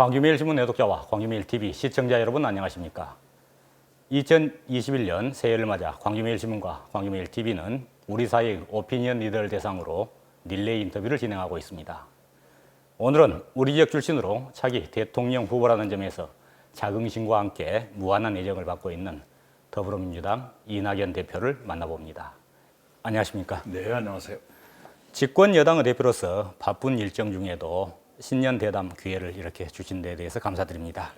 광주매일 신문 애독자와 광주매일TV 시청자 여러분 안녕하십니까? 2021년 새해를 맞아 광주매일 신문과 광주매일TV는 우리 사회의 오피니언 리더를 대상으로 릴레이 인터뷰를 진행하고 있습니다. 오늘은 우리 지역 출신으로 차기 대통령 후보라는 점에서 자긍심과 함께 무한한 애정을 받고 있는 더불어민주당 이낙연 대표를 만나봅니다. 안녕하십니까? 네, 안녕하세요. 집권 여당의 대표로서 바쁜 일정 중에도 신년 대담 기회를 이렇게 주신 데 대해서 감사드립니다.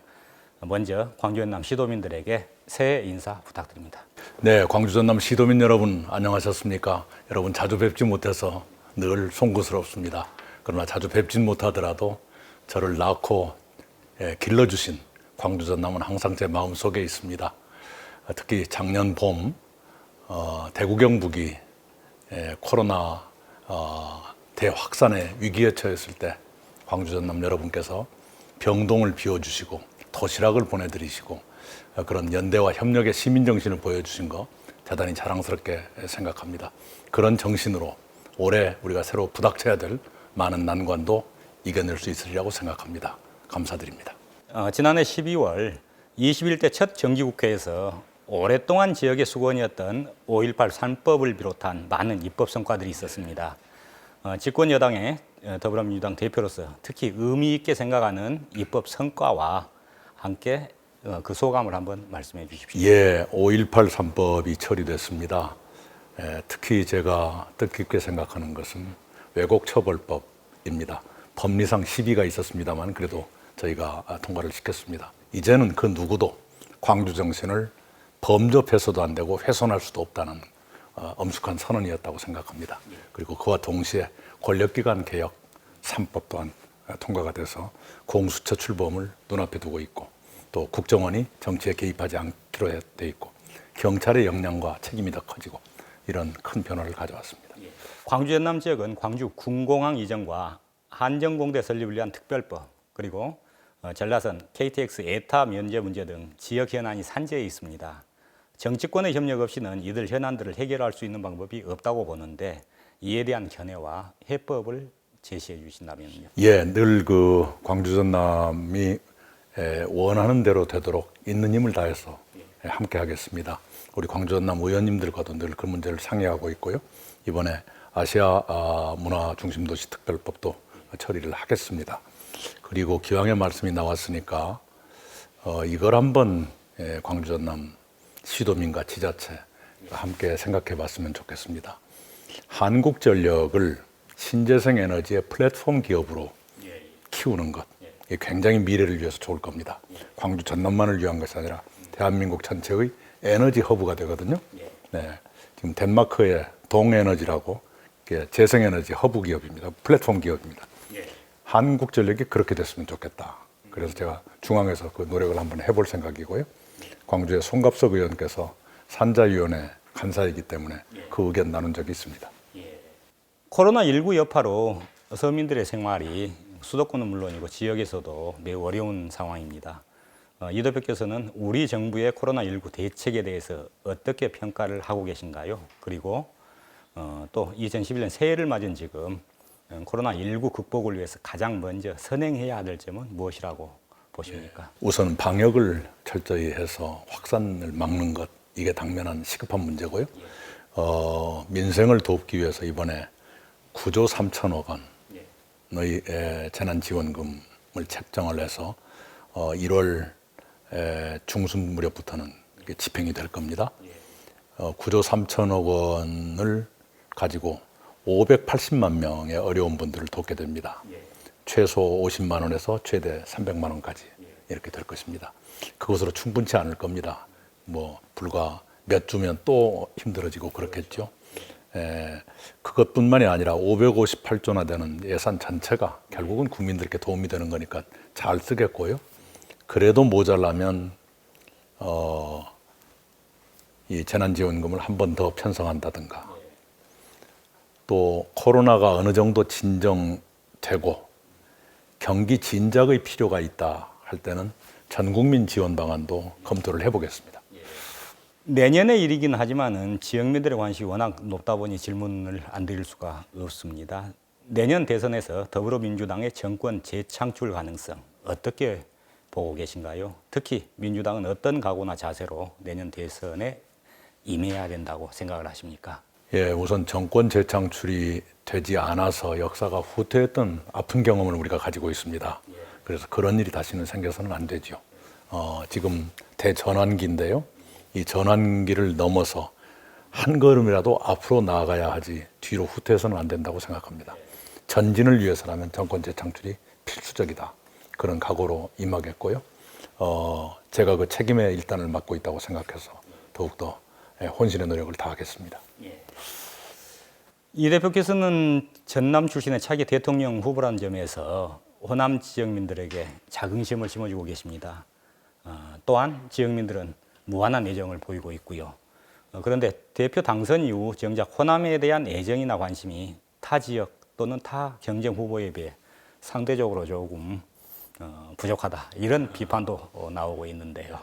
먼저 광주 연남 시도민들에게 새해 인사 부탁드립니다. 네, 광주 전남 시도민 여러분 안녕하셨습니까? 여러분 자주 뵙지 못해서 늘 송구스럽습니다. 그러나 자주 뵙진 못하더라도 저를 낳고 예, 길러주신 광주 전남은 항상 제 마음 속에 있습니다. 어, 특히 작년 봄 어, 대구 경북이 예, 코로나 어, 대확산의 위기에 처했을 때 광주 전남 여러분께서 병동을 비워주시고 도시락을 보내드리시고 어, 그런 연대와 협력의 시민 정신을 보여주신 거 대단히 자랑스럽게 생각합니다. 그런 정신으로 올해 우리가 새로 부닥쳐야 될 많은 난관도 이겨낼 수 있으리라고 생각합니다. 감사드립니다. 어, 지난해 12월 21대 첫 정기국회에서 오랫동안 지역의 수건이었던 5.18 3법을 비롯한 많은 입법 성과들이 있었습니다. 어, 집권 여당의 어, 더불어민주당 대표로서 특히 의미 있게 생각하는 입법 성과와 함께 어, 그 소감을 한번 말씀해 주십시오. 예, 5.18 3법이 처리됐습니다. 에, 특히 제가 뜻깊게 생각하는 것은 왜곡처벌법입니다. 법리상 시비가 있었습니다만 그래도 저희가 아, 통과를 시켰습니다. 이제는 그 누구도 광주 정신을 범접해서도 안 되고 훼손할 수도 없다는 어, 엄숙한 선언이었다고 생각합니다. 그리고 그와 동시에 권력기관 개혁 3법 또한 아, 통과가 돼서 공수처 출범을 눈앞에 두고 있고 또 국정원이 정치에 개입하지 않기로 돼 있고 경찰의 역량과 책임이 더 커지고 이런 큰 변화를 가져왔습니다. 광주 연남 지역은 광주 군공항 이전과 한정공대 설립을 위한 특별법 그리고 어, 전라선 KTX 에타 면제 문제 등 지역 현안이 산재해 있습니다. 정치권의 협력 없이는 이들 현안들을 해결할 수 있는 방법이 없다고 보는데 이에 대한 견해와 해법을 제시해 주신다면요. 예, 늘 그 광주 전남이 에, 원하는 대로 되도록 있는 힘을 다해서 에, 함께 하겠습니다. 우리 광주 전남 의원님들과도 늘 그 문제를 상의하고 있고요. 이번에 아시아 아, 문화 중심 도시 특별법도 처리를 하겠습니다. 그리고 기왕의 말씀이 나왔으니까 어, 이걸 한번 에, 광주 전남 시도민과 지자체 함께 생각해 봤으면 좋겠습니다. 한국전력을 신재생 에너지의 플랫폼 기업으로 키우는 것. 이게 굉장히 미래를 위해서 좋을 겁니다. 광주 전남만을 위한 것이 아니라 대한민국 전체의 에너지 허브가 되거든요. 네. 지금 덴마크의 동에너지라고 재생에너지 허브 기업입니다. 플랫폼 기업입니다. 한국전력이 그렇게 됐으면 좋겠다. 그래서 제가 중앙에서 그 노력을 한번 해볼 생각이고요. 광주의 송갑석 의원께서 산자위원회 간사이기 때문에 그 의견 나눈 적이 있습니다. 코로나19 여파로 서민들의 생활이 수도권은 물론이고 지역에서도 매우 어려운 상황입니다. 어, 이 대표께서는 우리 정부의 코로나19 대책에 대해서 어떻게 평가를 하고 계신가요? 그리고 어, 또 2011년 새해를 맞은 지금 어, 코로나19 극복을 위해서 가장 먼저 선행해야 될 점은 무엇이라고 보십니까? 우선 방역을 철저히 해서 확산을 막는 것 이게 당면한 시급한 문제고요. 어, 민생을 돕기 위해서 이번에 9조 3천억 원의 에, 재난지원금을 책정을 해서 어, 1월 에, 중순 무렵부터는 집행이 될 겁니다. 어, 9조 3천억 원을 가지고 580만 명의 어려운 분들을 돕게 됩니다. 최소 50만 원에서 최대 300만 원까지 이렇게 될 것입니다. 그것으로 충분치 않을 겁니다. 뭐 불과 몇 주면 또 힘들어지고 그렇겠죠. 에, 그것뿐만이 아니라 558조나 되는 예산 전체가 결국은 국민들께 도움이 되는 거니까 잘 쓰겠고요. 그래도 모자라면 어, 이 재난지원금을 한 번 더 편성한다든가 또 코로나가 어느 정도 진정되고 경기 진작의 필요가 있다 할 때는 전 국민 지원 방안도 검토를 해보겠습니다. 내년의 일이긴 하지만은 지역민들의 관심이 워낙 높다 보니 질문을 안 드릴 수가 없습니다. 내년 대선에서 더불어민주당의 정권 재창출 가능성 어떻게 보고 계신가요? 특히 민주당은 어떤 각오나 자세로 내년 대선에 임해야 된다고 생각을 하십니까? 예, 우선 정권 재창출이 되지 않아서 역사가 후퇴했던 아픈 경험을 우리가 가지고 있습니다. 그래서 그런 일이 다시는 생겨서는 안 되죠. 어, 지금 대전환기인데요. 이 전환기를 넘어서 한 걸음이라도 앞으로 나아가야 하지 뒤로 후퇴해서는 안 된다고 생각합니다. 전진을 위해서라면 정권 재창출이 필수적이다. 그런 각오로 임하겠고요. 어, 제가 그 책임의 일단을 맡고 있다고 생각해서 더욱더 예, 혼신의 노력을 다하겠습니다. 이 대표께서는 전남 출신의 차기 대통령 후보라는 점에서 호남 지역민들에게 자긍심을 심어주고 계십니다. 어, 또한 지역민들은 무한한 애정을 보이고 있고요. 어, 그런데 대표 당선 이후 정작 호남에 대한 애정이나 관심이 타 지역 또는 타 경쟁 후보에 비해 상대적으로 조금 어, 부족하다 이런 비판도 어, 나오고 있는데요.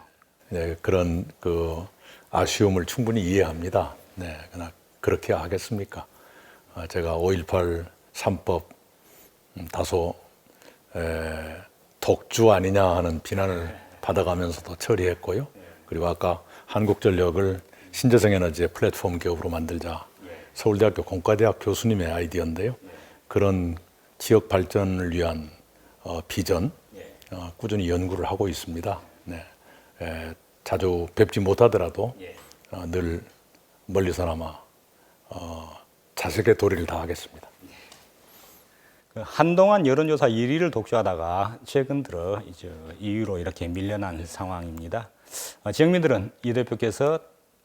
네, 그런 그 아쉬움을 충분히 이해합니다. 네, 그러나 그렇게 하겠습니까? 어, 제가 5.18 3법 음, 다소 에, 독주 아니냐 하는 비난을 받아가면서도 처리했고요. 그리고 아까 한국전력을 신재생 에너지의 플랫폼 기업으로 만들자 서울대학교 공과대학 교수님의 아이디어인데요. 그런 지역 발전을 위한 어, 비전 어, 꾸준히 연구를 하고 있습니다. 네. 에, 자주 뵙지 못하더라도 어, 늘 멀리서나마 어, 자식의 도리를 다하겠습니다. 그 한동안 여론조사 1위를 독주하다가 최근 들어 이제 2위로 이렇게 밀려난 상황입니다. 어, 지역민들은 이 대표께서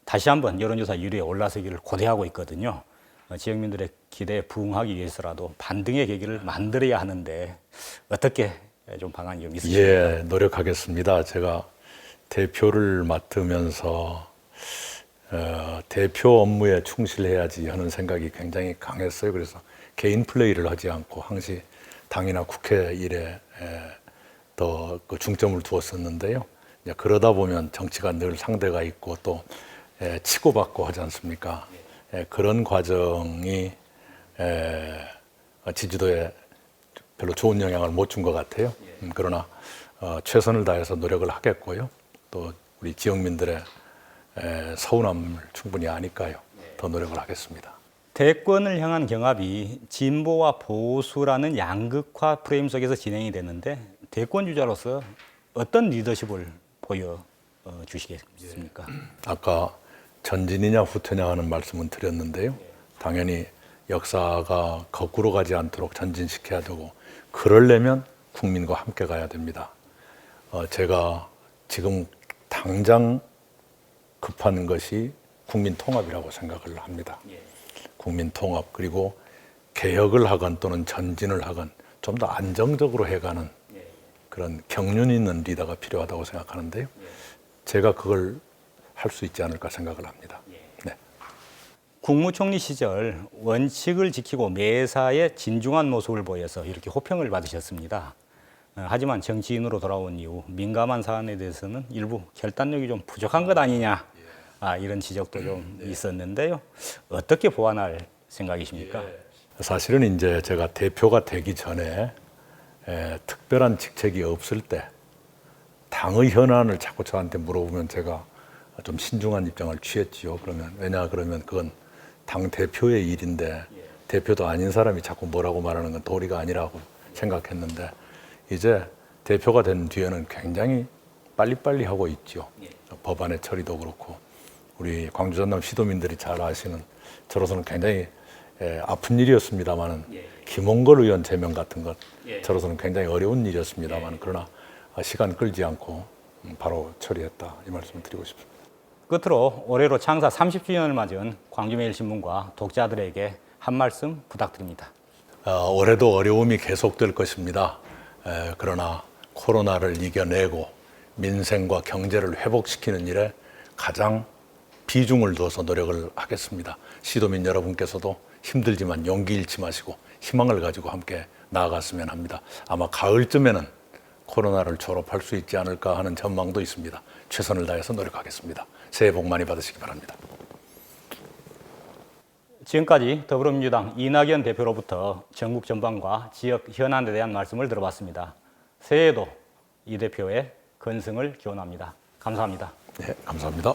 다시 한번 여론조사 1위에 올라서기를 고대하고 있거든요. 어, 지역민들의 기대에 부응하기 위해서라도 반등의 계기를 만들어야 하는데 어떻게 좀 방안이 좀 있으십니까? 예, 노력하겠습니다. 제가 대표를 맡으면서 어, 대표 업무에 충실해야지 하는 생각이 굉장히 강했어요. 그래서 개인 플레이를 하지 않고 항시 당이나 국회 일에 더 그 중점을 두었었는데요. 그러다 보면 정치가 늘 상대가 있고 또 에, 치고받고 하지 않습니까? 에, 그런 과정이 에, 지지도에 별로 좋은 영향을 못 준 것 같아요. 음, 그러나 어, 최선을 다해서 노력을 하겠고요. 또 우리 지역민들의 에, 서운함을 충분히 아니까요. 더 노력을 하겠습니다. 대권을 향한 경합이 진보와 보수라는 양극화 프레임 속에서 진행이 됐는데 대권 주자로서 어떤 리더십을 보여 어, 주시겠습니까? 아까 전진이냐 후퇴냐 하는 말씀은 드렸는데요. 당연히 역사가 거꾸로 가지 않도록 전진시켜야 되고 그러려면 국민과 함께 가야 됩니다. 어, 제가 지금 당장 급한 것이 국민 통합이라고 생각을 합니다. 국민 통합 그리고 개혁을 하건 또는 전진을 하건 좀 더 안정적으로 해가는 그런 경륜 있는 리더가 필요하다고 생각하는데요. 제가 그걸 할 수 있지 않을까 생각을 합니다. 네. 국무총리 시절 원칙을 지키고 매사에 진중한 모습을 보여서 이렇게 호평을 받으셨습니다. 어, 하지만 정치인으로 돌아온 이후 민감한 사안에 대해서는 일부 결단력이 좀 부족한 것 아니냐 아, 이런 지적도 좀 있었는데요. 어떻게 보완할 생각이십니까? 사실은 이제 제가 대표가 되기 전에 에, 특별한 직책이 없을 때 당의 현안을 자꾸 저한테 물어보면 제가 좀 신중한 입장을 취했지요. 그러면 왜냐 그러면 그건 당 대표의 일인데 대표도 아닌 사람이 자꾸 뭐라고 말하는 건 도리가 아니라고 생각했는데 이제 대표가 된 뒤에는 굉장히 빨리빨리 하고 있죠. 법안의 처리도 그렇고 우리 광주 전남 시도민들이 잘 아시는 저로서는 굉장히 에, 아픈 일이었습니다만은 김홍걸 의원 제명 같은 것 저로서는 굉장히 어려운 일이었습니다만 그러나 아, 시간 끌지 않고 음, 바로 처리했다 이 말씀을 드리고 싶습니다. 끝으로 올해로 창사 30주년을 맞은 광주매일신문과 독자들에게 한 말씀 부탁드립니다. 어, 올해도 어려움이 계속될 것입니다. 에, 그러나 코로나를 이겨내고 민생과 경제를 회복시키는 일에 가장 비중을 둬서 노력을 하겠습니다. 시도민 여러분께서도 힘들지만 용기 잃지 마시고 희망을 가지고 함께 나아갔으면 합니다. 아마 가을쯤에는 코로나를 졸업할 수 있지 않을까 하는 전망도 있습니다. 최선을 다해서 노력하겠습니다. 새해 복 많이 받으시기 바랍니다. 지금까지 더불어민주당 이낙연 대표로부터 전국 전반과 지역 현안에 대한 말씀을 들어봤습니다. 새해에도 이 대표의 건승을 기원합니다. 감사합니다. 네, 감사합니다.